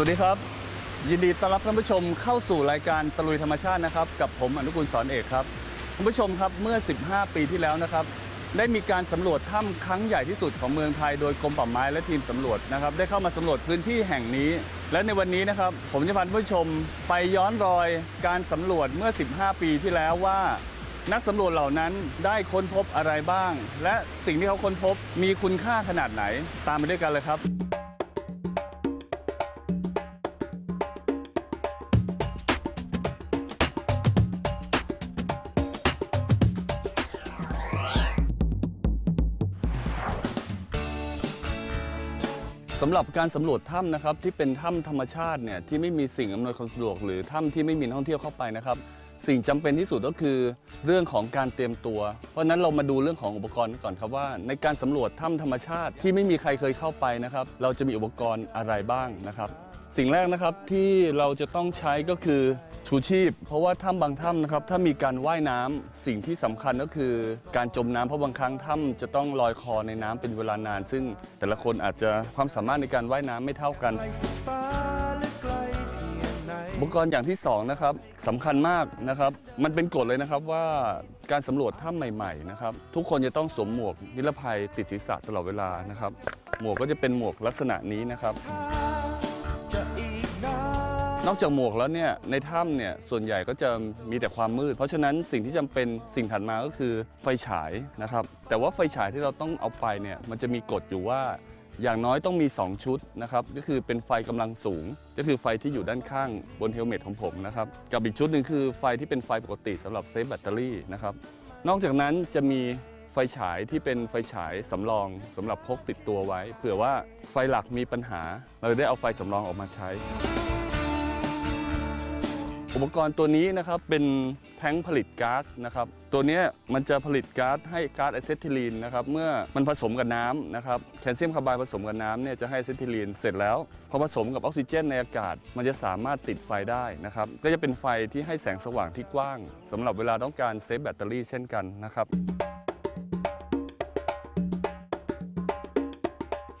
วัสดีครับ ยินดีต้อนรับท่านผู้ชมเข้าสู่รายการตะลุยธรรมชาตินะครับ กับผมอนุกุลสอนเอกครับท่านผู้ชมครับเมื่อ 15 ปีที่แล้วนะครับ ได้มีการสำรวจถ้ำครั้งใหญ่ที่สุดของเมืองไทยโดยกรมป่าไม้และทีมสำรวจนะครับ ได้เข้ามาสำรวจพื้นที่แห่งนี้ และในวันนี้นะครับ ผมจะพาท่านผู้ชมไปย้อนรอยการสำรวจเมื่อ 15 ปีที่แล้วว่า นักสำรวจเหล่านั้นได้ค้นพบอะไรบ้าง และสิ่งที่เขาค้นพบมีคุณค่าขนาดไหนตามไปด้วยกันเลยครับ สำหรับการสำรวจถ้ำนะครับที่เป็นถ้ำธรรมชาติเนี่ยที่ไม่มีสิ่งอำนวยความสะดวก หรือถ้ำที่ไม่มีนักท่องเที่ยวเข้าไปนะครับ สิ่งจำเป็นที่สุดก็คือเรื่องของการเตรียมตัว เพราะฉะนั้นเรามาดูเรื่องของอุปกรณ์ก่อนครับว่า ในการสำรวจถ้ำธรรมชาติที่ไม่มีใครเคยเข้าไปนะครับ เราจะมีอุปกรณ์อะไรบ้างนะครับ สิ่งแรกนะครับที่เราจะต้องใช้ก็คือ ชูชีพ เพราะว่าถ้ำบางถ้ำนะครับถ้ามีการว่ายน้ำสิ่งที่สำคัญก็คือการจมน้ำเพราะบางครั้งถ้ำจะต้องลอยคอในน้ำเป็นเวลานาน ซึ่งแต่ละคนอาจจะความสามารถในการว่ายน้ำไม่เท่ากันอุปกรณ์อย่างที่สองนะครับสำคัญมากนะครับ มันเป็นกฎเลยนะครับว่าการสำรวจถ้ำใหม่ๆนะครับ ทุกคนจะต้องสวมหมวกนิรภัยติดศีรษะตลอดเวลานะครับ หมวกก็จะเป็นหมวกลักษณะนี้นะครับ นอกจากหมวกแล้วเนี่ยในถ้ำเนี่ยส่วนใหญ่ก็จะมีแต่ความมืด เพราะฉะนั้นสิ่งที่จำเป็นสิ่งถัดมาก็คือไฟฉายนะครับ แต่ว่าไฟฉายที่เราต้องเอาไปเนี่ยมันจะมีกฎอยู่ว่าอย่างน้อยต้องมี 2 ชุดนะครับ ก็คือเป็นไฟกำลังสูง ก็คือไฟที่อยู่ด้านข้างบนเฮลเมตของผมนะครับ กับอีกชุดหนึ่งคือไฟที่เป็นไฟปกติสำหรับเซฟแบตเตอรี่นะครับ นอกจากนั้นจะมีไฟฉายที่เป็นไฟฉายสำรองสำหรับพกติดตัวไว้ เผื่อว่าไฟหลักมีปัญหา เราจะได้เอาไฟสำรองออกมาใช้ อุปกรณ์ตัวนี้นะครับเป็นแท้งผลิตก๊าซนะครับตัวนี้มันจะผลิตก๊าซให้ก๊าซอะเซทิลีนนะครับเมื่อมันผสมกับน้ำนะครับแคลเซียมคาร์บด์ผสมกับน้ำเนี่ยจะให้อะเซทิลีนเสร็จแล้วพอผสมกับออกซิเจนในอากาศ มันจะสามารถติดไฟได้นะครับก็จะเป็นไฟที่ให้แสงสว่างที่กว้างสำหรับเวลาต้องการเซฟแบตเตอรี่เช่นกันนะครับ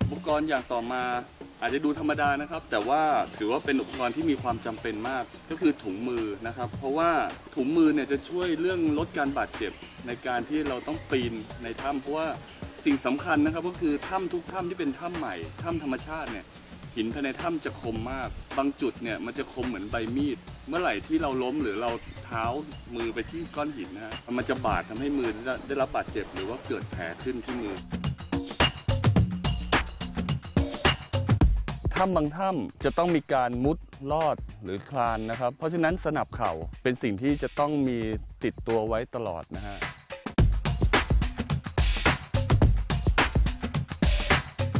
อุปกรณ์อย่างต่อมา อาจจะดูธรรมดานะครับ แต่ว่าถือว่าเป็นอุปกรณ์ที่มีความจำเป็นมาก ก็คือถุงมือนะครับ เพราะว่าถุงมือเนี่ยจะช่วยเรื่องลดการบาดเจ็บในการที่เราต้องปีนในถ้ำเพราะว่าสิ่งสำคัญนะครับก็คือถ้ำทุกถ้ำที่เป็นถ้ำใหม่ถ้ำธรรมชาติเนี่ยหินภายในถ้ำจะคมมาก บางจุดเนี่ยมันจะคมเหมือนใบมีด เมื่อไหร่ที่เราล้มหรือเราเท้ามือไปที่ก้อนหินนะฮะมันจะบาดทำให้มือได้ได้รับบาดเจ็บ หรือว่าเกิดแผลขึ้นที่มือ ถ้ำบางถ้ำจะต้องมีการมุดลอดหรือคลานนะครับ เพราะฉะนั้นสนับเข่าเป็นสิ่งที่จะต้องมีติดตัวไว้ตลอดนะฮะ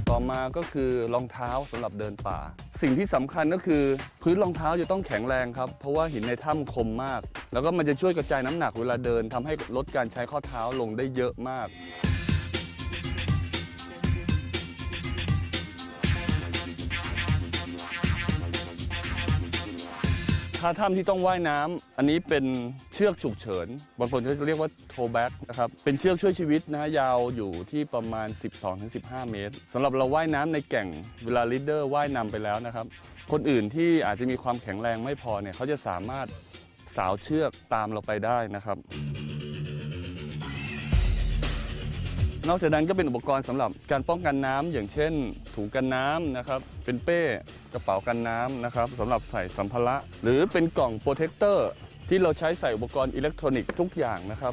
ต่อมาก็คือรองเท้าสำหรับเดินป่า สิ่งที่สำคัญก็คือพื้นรองเท้าจะต้องแข็งแรงครับ เพราะว่าหินในถ้ำคมมาก แล้วก็มันจะช่วยกระจายน้ำหนักเวลาเดินทำให้ลดการใช้ข้อเท้าลงได้เยอะมาก คาถ้ำที่ต้องว่ายน้ำอันนี้เป็นเชือกฉุกเฉิน บางคนเขาจะเรียกว่าโทแบ็กนะครับ เป็นเชือกช่วยชีวิตนะฮะยาวอยู่ที่ประมาณ 12-15 เมตรสำหรับเราว่ายน้ำในแก่งเวลาลีดเดอร์ว่ายนำไปแล้วนะครับ คนอื่นที่อาจจะมีความแข็งแรงไม่พอเนี่ยเขาจะสามารถสาวเชือกตามเราไปได้นะครับ นอกจากนั้นก็เป็นอุปกรณ์สำหรับการป้องกันน้ำอย่างเช่น ถุงกันน้ำนะครับ เป็นเป้กระเป๋ากันน้ำนะครับสำหรับใส่สัมภาระ หรือเป็นกล่องโปรเทคเตอร์ที่เราใช้ใส่อุปกรณ์อิเล็กทรอนิกส์ทุกอย่างนะครับ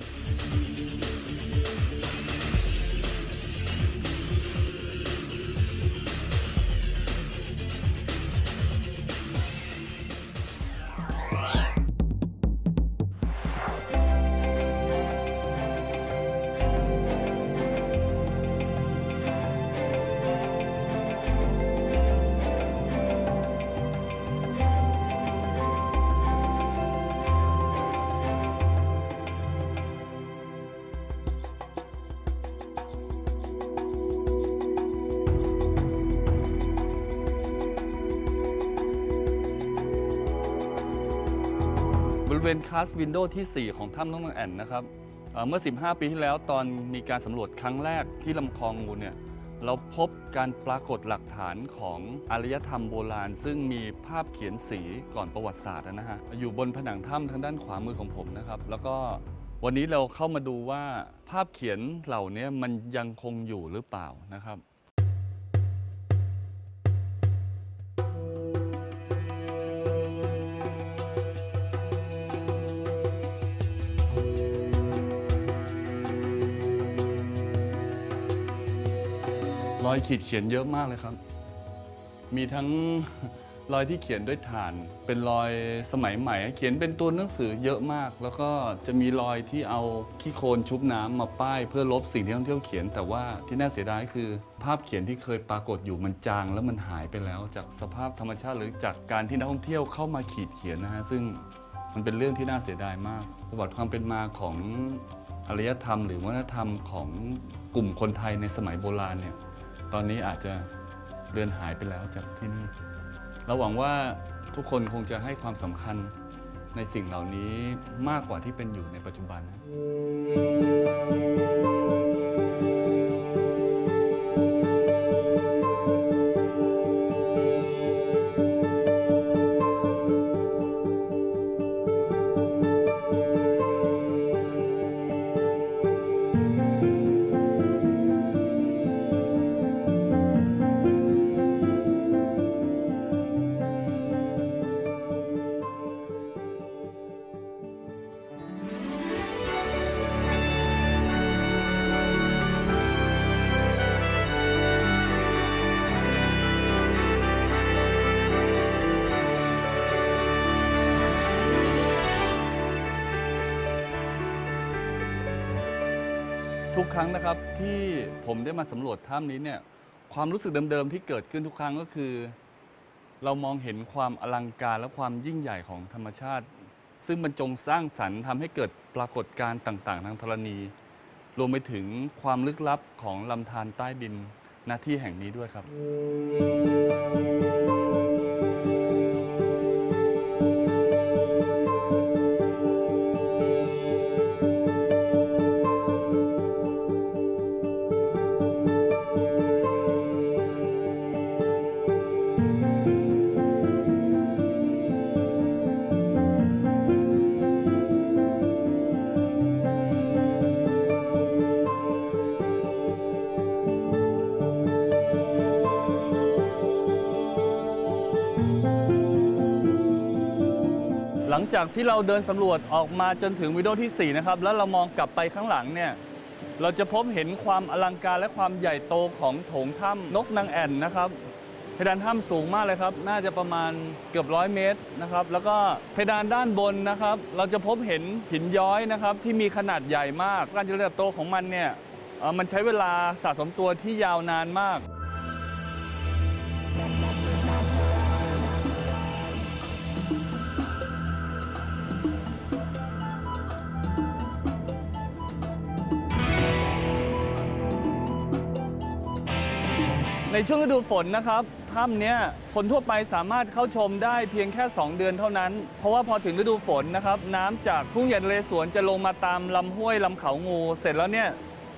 เวณคาสวินโดว์ที่ 4 ของถ้ำน้องนางแอ่นนะครับเอ่อเมื่อ 15 ปีที่แล้วตอนมีการสำรวจครั้งแรกที่ลำคลองงูเนี่ยเราพบการปรากฏหลักฐานของอารยธรรมโบราณ ซึ่งมีภาพเขียนสีก่อนประวัติศาสตร์นะฮะอยู่บนผนังถ้ำทางด้านขวามือของผมนะครับ แล้วก็วันนี้เราเข้ามาดูว่าภาพเขียนเหล่านี้มันยังคงอยู่หรือเปล่านะครับ อยขีดเขียนเยอะมากเลยครับ มีทั้งรอยที่เขียนด้วยถ่าน เป็นรอยสมัยใหม่ เขียนเป็นตัวหนังสือเยอะมาก แล้วก็จะมีรอยที่เอาขี้โคลนชุบน้ำมาป้ายเพื่อลบสิ่งที่ท่องเที่ยวเขียน แต่ว่าที่น่าเสียดายคือ ภาพเขียนที่เคยปรากฏอยู่มันจาง แล้วมันหายไปแล้ว จากสภาพธรรมชาติหรือจากการที่นักท่องเที่ยวเข้ามาขีดเขียนนะฮะซึ่งมันเป็นเรื่องที่น่าเสียดายมาก ประวัติความเป็นมาของอารยธรรม หรือวัฒนธรรมของกลุ่มคนไทยในสมัยโบราณเนี่ย ตอนนี้อาจจะเดินหายไปแล้วจากที่นี่ เราหวังว่าทุกคนคงจะให้ความสำคัญในสิ่งเหล่านี้มากกว่าที่เป็นอยู่ในปัจจุบันนะ กครั้งนะครับที่ผมได้มาสำรวจถ้ำนี้เนี่ยความรู้สึกเดิมๆที่เกิดขึ้นทุกครั้งก็คือ เรามองเห็นความอลังการและความยิ่งใหญ่ของธรรมชาติ ซึ่งบรรจงสร้างสรรค์ทำให้เกิดปรากฏการณ์ต่างๆ ทางธรณี รวมไปถึงความลึกลับของลำธารใต้ดินณที่แห่งนี้ด้วยครับ จากที่เราเดินสำรวจออกมาจนถึงวิดีโอที่ 4 นะครับ แล้วเรามองกลับไปข้างหลังเนี่ย เราจะพบเห็นความอลังการและความใหญ่โตของโถงถ้ำนกนางแอ่นนะครับเพดานถ้ำสูงมากเลยครับ น่าจะประมาณเกือบร้อยเมตรนะครับ แล้วก็เพดานด้านบนนะครับ เราจะพบเห็นหินย้อยนะครับ ที่มีขนาดใหญ่มาก การเจริญเติบโตของมันเนี่ยมันใช้เวลาสะสมตัวที่ยาวนานมาก ในช่วงฤดูฝนนะครับถ้ำนี้คนทั่วไปสามารถเข้าชมได้เพียงแค่ 2 เดือนเท่านั้น เพราะว่าพอถึงฤดูฝนนะครับน้ำจากทุ่งหญ้าทะเลสวนจะลงมาตามลำห้วยลำเขางู เสร็จแล้วเนี่ย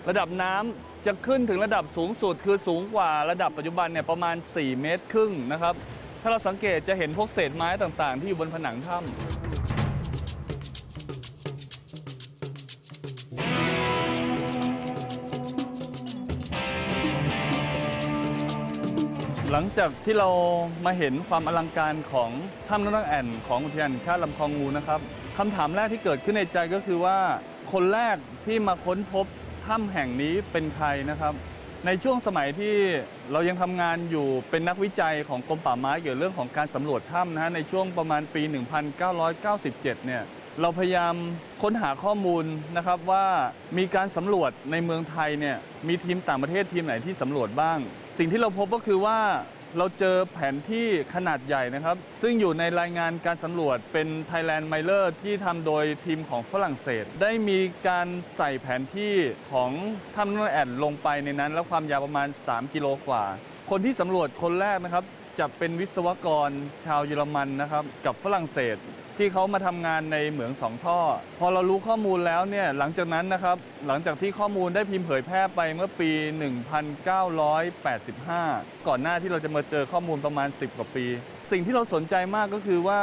ระดับน้ำจะขึ้นถึงระดับสูงสุด คือสูงกว่าระดับปัจจุบันเนี่ยประมาณ 4 เมตรครึ่งนะครับถ้าเราสังเกตจะเห็นพวกเศษไม้ต่างๆ ที่อยู่บนผนังถ้ำ หลังจากที่เรามาเห็นความอลังการของถ้ำนกนางแอ่นของอุทยานแห่งชาติลำคลองงูนะครับคำถามแรกที่เกิดขึ้นในใจก็คือว่า คนแรกที่มาค้นพบถ้ำแห่งนี้เป็นใครนะครับ ในช่วงสมัยที่เรายังทำงานอยู่เป็นนักวิจัยของกรมป่าไม้เกี่ยวกับเรื่องของการสำรวจถ้ำนะฮะในช่วงประมาณปี 1997 เนี่ย เราพยายามค้นหาข้อมูลนะครับว่ามีการสำรวจในเมืองไทยเนี่ยมีทีมต่างประเทศทีมไหนที่สำรวจบ้าง สิ่งที่เราพบก็คือว่าเราเจอแผนที่ขนาดใหญ่นะครับ ซึ่งอยู่ในรายงานการสำรวจเป็น Thailand m i l e r ที่ทำโดยทีมของฝรั่งเศส ได้มีการใส่แผนที่ของถ้ำนกแอ่นลงไปในนั้น แล้วความยาวประมาณ 3 กิโลกว่า คนที่สำรวจคนแรกนะครับ จะเป็นวิศวกรชาวเยอรมันนะครับ กับฝรั่งเศส ที่เขามาทำงานในเหมืองสองท่อ พอเรารู้ข้อมูลแล้วเนี่ยหลังจากนั้นนะครับหลังจากที่ข้อมูลได้พิมพ์เผยแพร่ไปเมื่อปี 1985 ก่อนหน้าที่เราจะมาเจอข้อมูลประมาณ 10 กว่าปี สิ่งที่เราสนใจมากก็คือว่า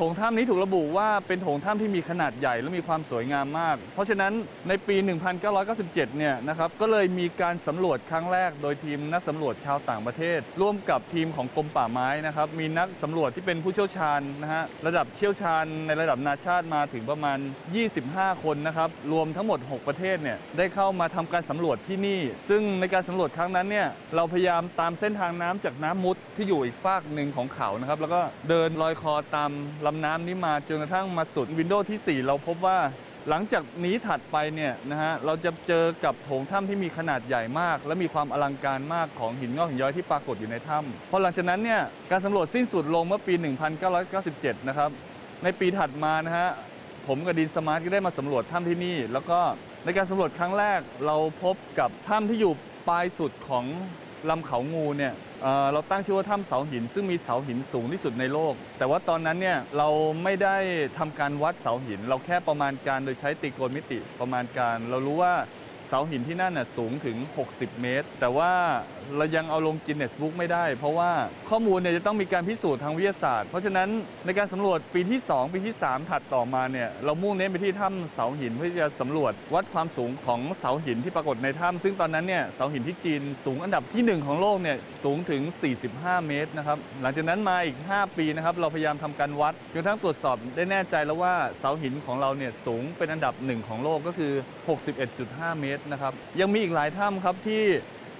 ถงถ้ำนี้ถูกระบุว่าเป็นโถงถ้ำที่มีขนาดใหญ่และมีความสวยงามมาก เพราะฉะนั้นในปี 1997 เนี่ยนะครับก็เลยมีการสำรวจครั้งแรกโดยทีมนักสำรวจชาวต่างประเทศ ร่วมกับทีมของกรมป่าไม้นะครับมีนักสำรวจที่เป็นผู้เชี่ยวชาญนะฮะระดับเชี่ยวชาญในระดับนานาชาติมาถึงประมาณ 25 คนนะครับรวมทั้งหมด 6 ประเทศเนี่ยได้เข้ามาทำการสำรวจที่นี่ ซึ่งในการสำรวจครั้งนั้นเนี่ยเราพยายามตามเส้นทางน้ำจากน้ำมุดที่อยู่อีกฝากหนึ่งของเขานะครับแล้วก็เดินลอยคอตามลำน้ำนี้มาจนกระทั่งมาสุดวินโดว์ที่ 4 เราพบว่าหลังจากนี้ถัดไปเนี่ยนะฮะเราจะเจอกับโถงถ้ำที่มีขนาดใหญ่มาก และมีความอลังการมากของหินงอกหินย้อยที่ปรากฏอยู่ในถ้ำพอหลังจากนั้นเนี่ยการสำรวจสิ้นสุดลงเมื่อปี 1997 นะครับในปีถัดมานะฮะผมกับดินสมาร์ทก็ได้มาสำรวจถ้ำที่นี่ แล้วก็ในการสำรวจครั้งแรกเราพบกับถ้ำที่อยู่ปลายสุดของ ลำเขางูเนี่ยเเราตั้งชื่อว่าถ้ำเสาหิน ซึ่งมีเสาหินสูงที่สุดในโลก แต่ว่าตอนนั้นเนี่ยเราไม่ได้ทำการวัดเสาหิน เราแค่ประมาณการโดยใช้ตรีโกณมิติประมาณการ เรารู้ว่า เสาหินที่นั่นน่ะสูงถึง 60 เมตร แต่ว่าเรายังเอาลงกินเนสบุ๊กไม่ได้ เพราะว่าข้อมูลเนี่ยจะต้องมีการพิสูจน์ทางวิทยาศาสตร์ เพราะฉะนั้นในการสำรวจปีที่ 2 ปีที่ 3 ถัดต่อมาเนี่ยเรามุ่งเน้นไปที่ถ้ำเสาหินเพื่อจะสำรวจวัดความสูงของเสาหินที่ปรากฏในถ้ำซึ่งตอนนั้นเนี่ยเสาหินที่จีนสูงอันดับทีหนึ่1 ของโลกเนี่ยสูงถึง 45 เมตรนะครับหลังจากนั้นมาอีก 5 ปีนะครับเราพยายามทำการวัดจนทั่งตรวจสอบได้แน่ใจแล้วว่าเสาหินของเราเนี่ยสูงเป็นอันดับหนึ่งของโลกก็คือ 61.5 เมตรนะครับ ยังมีอีกหลายถ้ำครับที่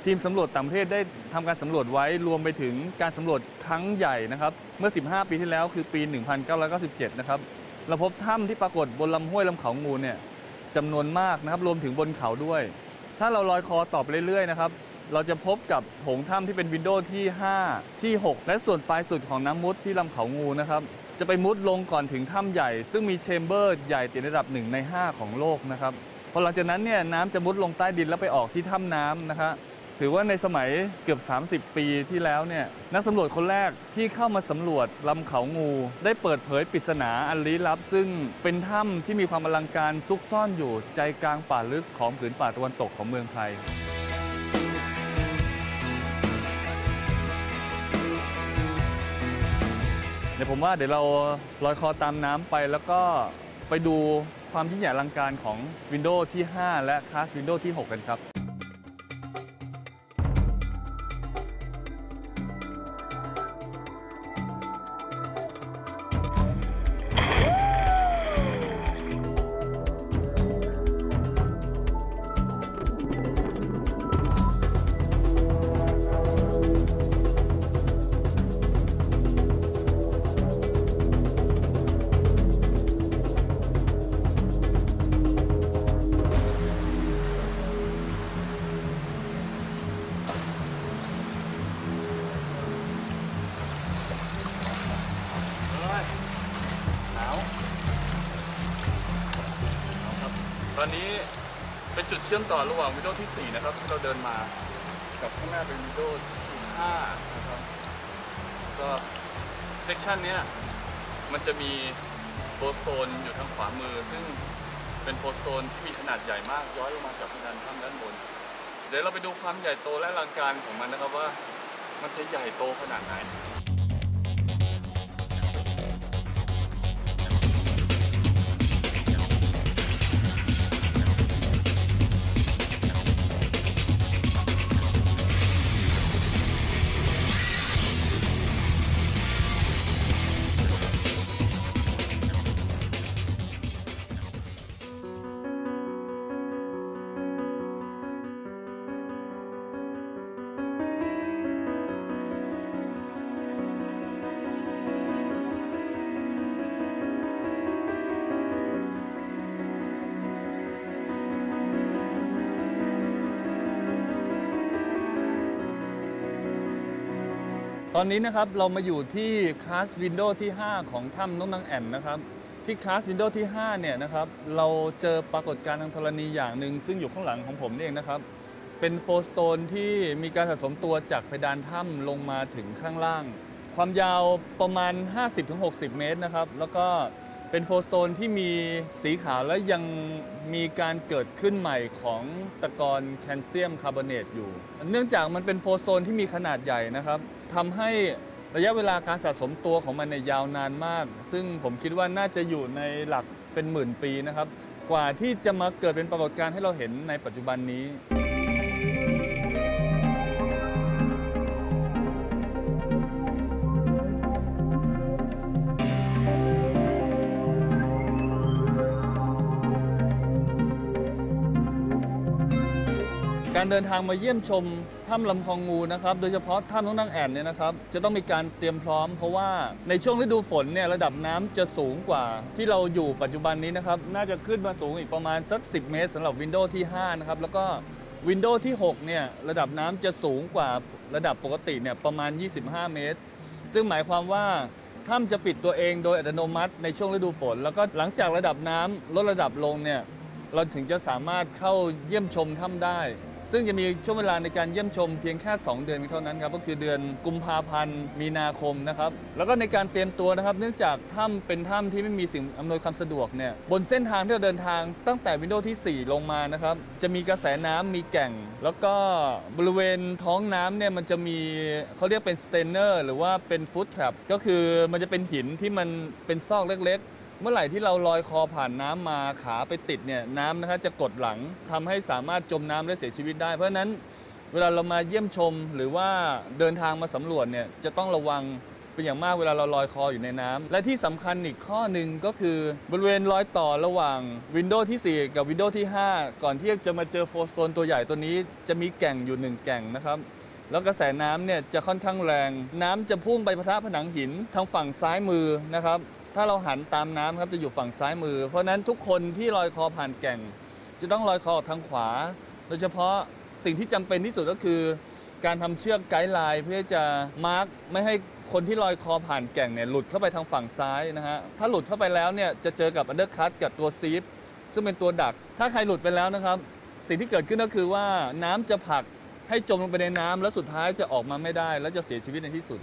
ทีมสำรวจต่างประเทศได้ทำการสำรวจไว้รวมไปถึงการสำรวจครั้งใหญ่นะครับ เมื่อ 15 ปีที่แล้วคือปี 1997 นะครับเราพบถ้ำที่ปรากฏบนลำห้วยลำเขางูเนี่ยจำนวนมากนะครับรวมถึงบนเขาด้วย ถ้าเราลอยคอต่อไปเรื่อยๆนะครับเราจะพบกับโถงถ้ำที่เป็นวินโดว์ที่ 5 ที่ 6 และส่วนปลายสุดของน้ำมุดที่ลำเขางูนะครับ จะไปมุดลงก่อนถึงถ้ำใหญ่ ซึ่งมีแชมเบอร์ใหญ่ติดระดับ 1 ใน 5 ของโลกนะครับ พอหลังจากนั้นเนี่ยน้ำจะมุดลงใต้ดินแล้วไปออกที่ถ้ำน้ำนะครับถือว่าในสมัยเกือบ 30 ปีที่แล้วเนี่ยนักสำรวจคนแรกที่เข้ามาสำรวจลำเขางู ได้เปิดเผยปริศนาอันลี้ลับ ซึ่งเป็นถ้ำที่มีความอลังการซุกซ่อนอยู่ใจกลางป่าลึกของผืนป่าตะวันตกของเมืองไทยเดี๋ยวผมว่าเดี๋ยวเราลอยคอตามน้ำไปแล้วก็ไปดู ความยิ่งใหญ่อลังการของวินโดว์ที่ 5 และคลาสวินโดว์ที่ 6 กันครับ ชื่อมต่อระหว่างวินโดว์ที่ 4 นะครับที่เราเดินมา กับข้างหน้าเป็นวินโดว์ที่5นะครับก็เซกชันเนี้ยมันจะมีโฟสโตนอยู่ทางขวามือ ซึ่งเป็นโฟสโตนที่มีขนาดใหญ่มากย้อยลงมาจากเพดานถ้ำด้านบน เดี๋ยวเราไปดูความใหญ่โตและลังการของมันนะครับว่า มันจะใหญ่โตขนาดไหน ตอนนี้นะครับเรามาอยู่ที่คลาสวินโดว์ที่ 5 ของถ้ำนกนางแอ่นนะครับ ที่คลาสวินโดว์ที่ 5 เนี่ยนะครับ เราเจอปรากฏการณ์ทางธรณีอย่างหนึ่งซึ่งอยู่ข้างหลังของผมนี่เองนะครับ เป็นโฟสโตนที่มีการสะสมตัวจากเพดานถ้ำลงมาถึงข้างล่าง ความยาวประมาณ 50-60 เมตรนะครับ แล้วก็เป็นโฟสโซนที่มีสีขาวและยังมีการเกิดขึ้นใหม่ของตะกอนแคลเซียมคาร์บอเนตอยู่ เนื่องจากมันเป็นโฟสโซนที่มีขนาดใหญ่นะครับ ทำให้ระยะเวลาการสะสมตัวของมันในยาวนานมาก ซึ่งผมคิดว่าน่าจะอยู่ในหลักเป็นหมื่นปีนะครับ กว่าที่จะมาเกิดเป็นปรากฏการณ์ให้เราเห็นในปัจจุบันนี้ การเดินทางมาเยี่ยมชมถ้ำลำคลองงูนะครับ โดยเฉพาะถ้ำน้องนางแอ่นเนี่ยนะครับ จะต้องมีการเตรียมพร้อม เพราะว่าในช่วงฤดูฝนเนี่ยระดับน้ำจะสูงกว่า ที่เราอยู่ปัจจุบันนี้นะครับ น่าจะขึ้นมาสูงอีกประมาณสัก 10 เมตรสำหรับวินโดว์ที่ 5 นะครับ แล้วก็วินโดว์ที่ 6 เนี่ยระดับน้ำจะสูงกว่าระดับปกติเนี่ยประมาณ 25 เมตร ซึ่งหมายความว่าถ้ำจะปิดตัวเองโดยอัตโนมัติในช่วงฤดูฝน แล้วก็หลังจากระดับน้ำลดระดับลงเนี่ยเราถึงจะสามารถเข้าเยี่ยมชมถ้ำได้ ซึ่งจะมีช่วงเวลาในการเยี่ยมชมเพียงแค่ 2 เดือนเท่านั้นครับก็คือเดือนกุมภาพันธ์มีนาคมนะครับแล้วก็ในการเตรียมตัวนะครับ เนื่องจากถ้ำเป็นถ้ำที่ไม่มีสิ่งอำนวยความสะดวกเนี่ยบนเส้นทางที่เราเดินทางตั้งแต่วินโดว์ที่ 4 ลงมานะครับจะมีกระแสน้ำมีแก่ง แล้วก็บริเวณท้องน้ำเนี่ยมันจะมีเขาเรียกเป็นสเตนเนอร์หรือว่าเป็นฟุตแทรปก็คือมันจะเป็นหินที่มันเป็นซอกเล็กๆ เมื่อไหร่ที่เราลอยคอผ่านน้ำมาขาไปติดเนี่ยน้ำนะครับจะกดหลังทำให้สามารถจมน้ำและเสียชีวิตได้ เพราะฉะนั้นเวลาเรามาเยี่ยมชมหรือว่าเดินทางมาสำรวจเนี่ยจะต้องระวังเป็นอย่างมากเวลาเราลอยคออยู่ในน้ำและที่สำคัญอีกข้อหนึ่งก็คือบริเวณรอยต่อระหว่างวินโดว์ที่ 4 กับวินโดว์ที่ 5 ก่อนที่จะมาเจอโฟสโตนตัวใหญ่ตัวนี้จะมีแก่งอยู่หนึ่งแก่งนะครับแล้วกระแสน้ำเนี่ยจะค่อนข้างแรง น้ำจะพุ่งไปพะทะผนังหินทางฝั่งซ้ายมือนะครับ ถ้าเราหันตามน้ำครับจะอยู่ฝั่งซ้ายมือ เพราะนั้นทุกคนที่ลอยคอผ่านแก่ง จะต้องลอยคอออกทางขวา โดยเฉพาะสิ่งที่จำเป็นที่สุดก็คือ การทำเชือกไกด์ไลน์เพื่อจะมาร์กไม่ให้คนที่ลอยคอผ่านแก่งเนี่ยหลุดเข้าไปทางฝั่งซ้ายนะฮะถ้าหลุดเข้าไปแล้วเนี่ยจะเจอกับอันเดอร์คัตกับตัวซีฟซึ่งเป็นตัวดัก ถ้าใครหลุดไปแล้วนะครับ สิ่งที่เกิดขึ้นก็คือว่าน้ำจะผลักให้จมลงไปในน้ำแล้วสุดท้ายจะออกมาไม่ได้ และจะเสียชีวิตในที่สุด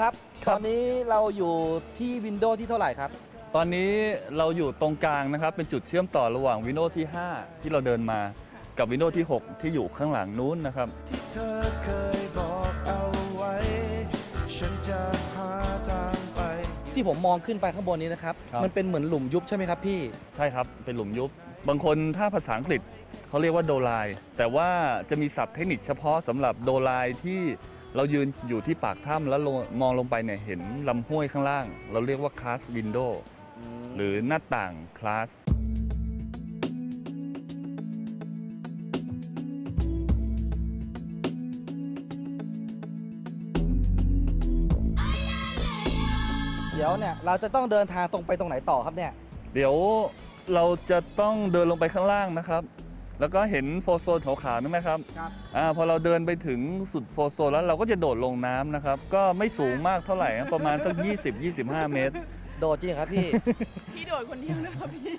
ครับ ครัตบ อนนี้เราอยู่ที่วินโดว์ที่เท่าไหร่ครับ ตอนนี้เราอยู่ตรงกลางนะครับ เป็นจุดเชื่อมต่อระหว่างวินโดว์ที่ 5 ที่เราเดินมากับวินโดว์ที่ 6 ที่อยู่ข้างหลังนู้นนะครับ ที่เธอเคยบอกเอาไว้ ฉันจะหาทางไป ที่ผมมองขึ้นไปข้างบนนี้นะครับ ครับ มันเป็นเหมือนหลุมยุบใช่ไหมครับพี่ ใช่ครับ เป็นหลุมยุบ บางคนถ้าภาษาอังกฤษเขาเรียกว่าโดไลแต่ว่าจะมีศัพท์เทคนิคเฉพาะสำหรับโดไลที่ เรายืนอยู่ที่ปากถ้ำแล้วลงมองลงไปเนี่ยเห็นลำห้วยข้างล่าง เราเรียกว่าคลาสวินโดหรือหน้าต่างคลาสเดี๋ยวเนี่ยเราจะต้องเดินทางตรงไปตรงไหนต่อครับเนี่ย เดี๋ยวเราจะต้องเดินลงไปข้างล่างนะครับ แล้วก็เห็นโฟโซนขาวๆนั่นไหมครับครับ อ่าพอเราเดินไปถึงสุดโฟโซนแล้วเราก็จะโดดลงน้ำนะครับ ก็ไม่สูงมากเท่าไหร่นะประมาณสัก 20-25 เมตร โดดจริงเหรอครับพี่ พี่โดดคนเดียวนะคะพี่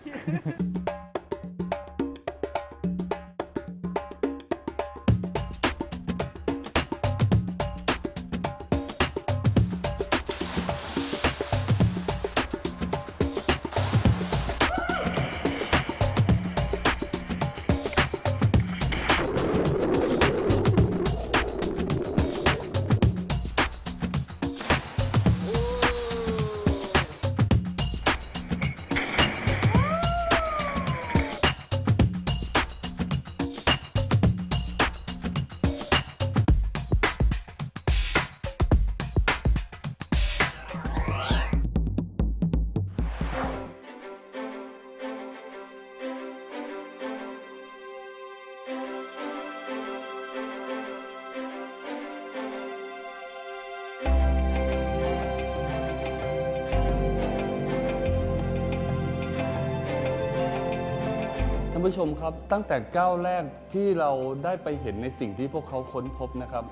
ผู้ชมครับ ตั้งแต่ก้าวแรกที่เราได้ไปเห็นในสิ่งที่พวกเขาค้นพบนะครับ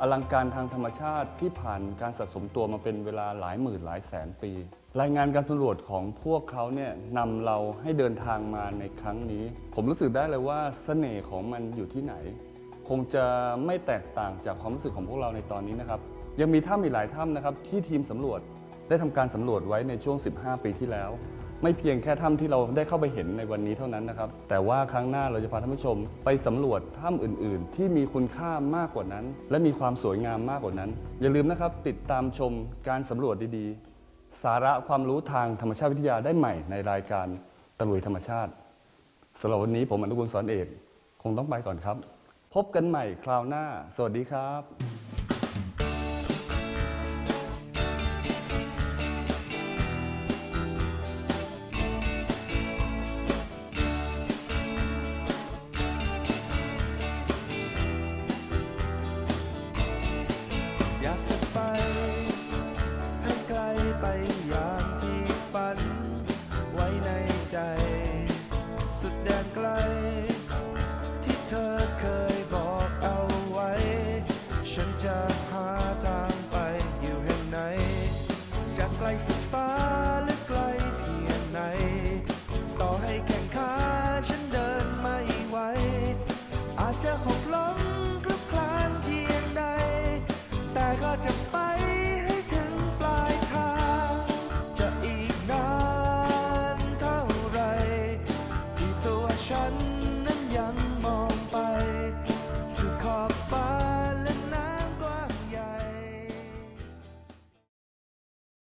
อลังการทางธรรมชาติที่ผ่านการสะสมตัวมาเป็นเวลาหลายหมื่นหลายแสนปี รายงานการสำรวจของพวกเขาเนี่ยนำเราให้เดินทางมาในครั้งนี้ ผมรู้สึกได้เลยว่าเสน่ห์ของมันอยู่ที่ไหน คงจะไม่แตกต่างจากความรู้สึกของพวกเราในตอนนี้นะครับ ยังมีถ้ำอีกหลายถ้ำนะครับที่ทีมสำรวจได้ทำการสำรวจไว้ในช่วง 15 ปีที่แล้ว ไม่เพียงแค่ถ้ำที่เราได้เข้าไปเห็นในวันนี้เท่านั้นนะครับ แต่ว่าครั้งหน้าเราจะพาท่านผู้ชม ไปสำรวจถ้ำอื่น ๆ ที่มีคุณค่ามากกว่านั้น และมีความสวยงามมากกว่านั้น อย่าลืมนะครับ ติดตามชมการสำรวจดี ๆ สาระความรู้ทางธรรมชาติวิทยาได้ใหม่ในรายการตะลุยธรรมชาติสำหรับวันนี้ผมอนุกุลสอนเอก คงต้องไปก่อนครับ พบกันใหม่คราวหน้า สวัสดีครับ